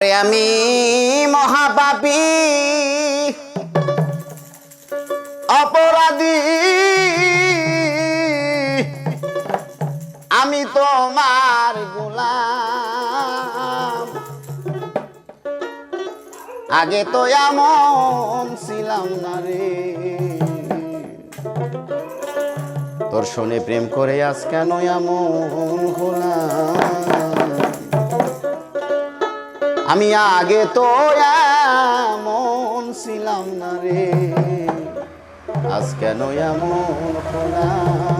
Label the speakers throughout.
Speaker 1: আমি মহাপাপী, অপরাধী। আমি তোমার গোলাম। আগে তো এমন ছিলাম না রে। তোর শোনে প্রেম করে আজ কেন এমন হলাম? আমি আগে তো এমন ছিলাম না রে। আজ কেন এমন হলাম?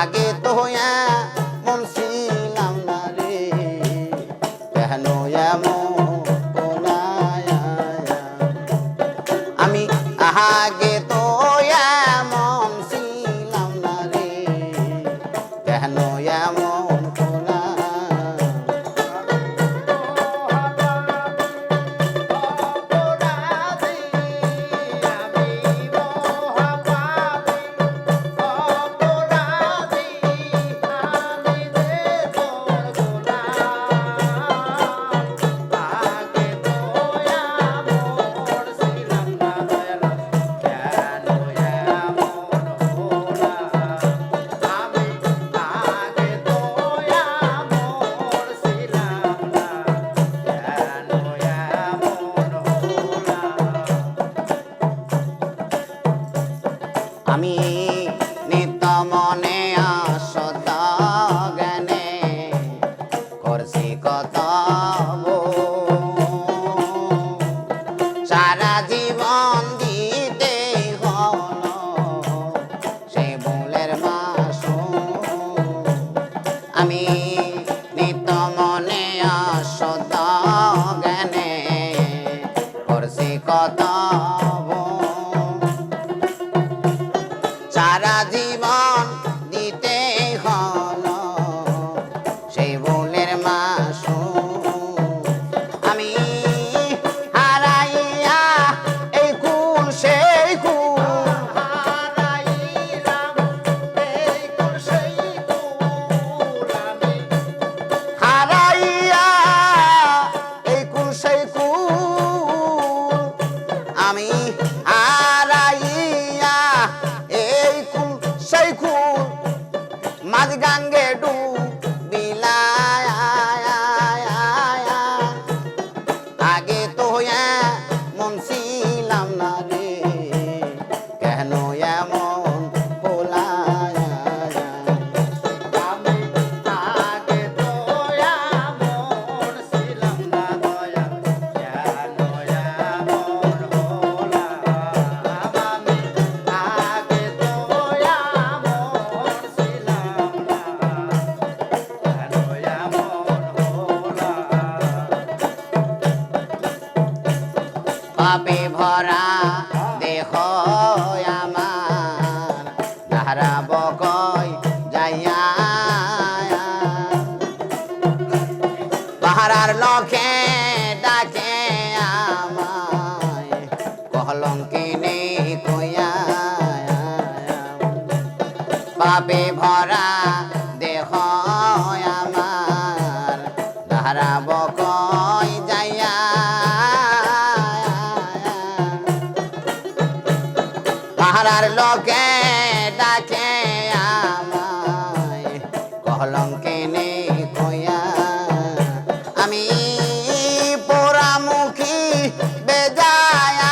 Speaker 1: আগে তো মন ছিলাম না রে। কেন এমন আমি আগে তো মন ছিলাম না রে। কেন এমন সারা জীবন মাঝ গাঙ্গে দেহ আমার ধারা বকয় যাইয়া। পাহারার লখে ডাকে আমায় কহলঙ্কিনী কইয়া। পাপে ভরা পাহারার লোকে ডাকে কইয়া আমি পোড়ামুখী বেজায়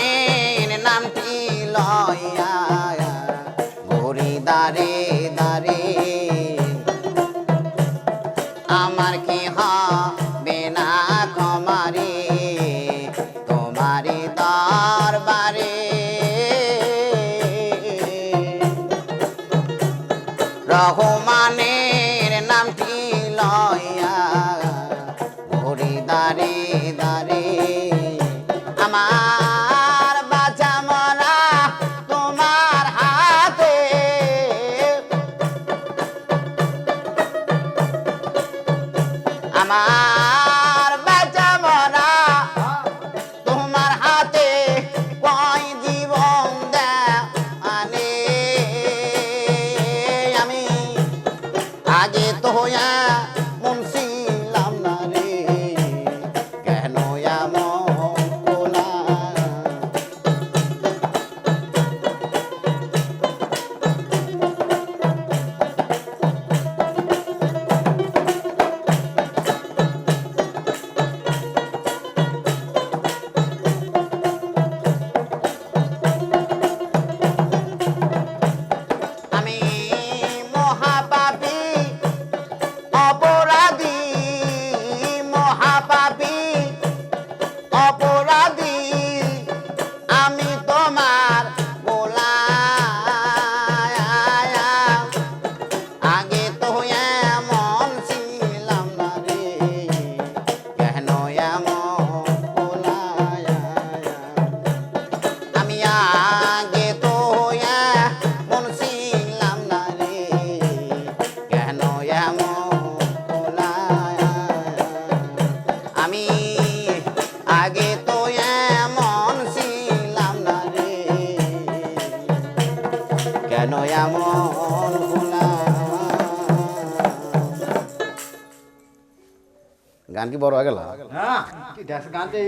Speaker 1: Dari গান কি বড় হয়ে গেল?
Speaker 2: হ্যাঁ। গানতে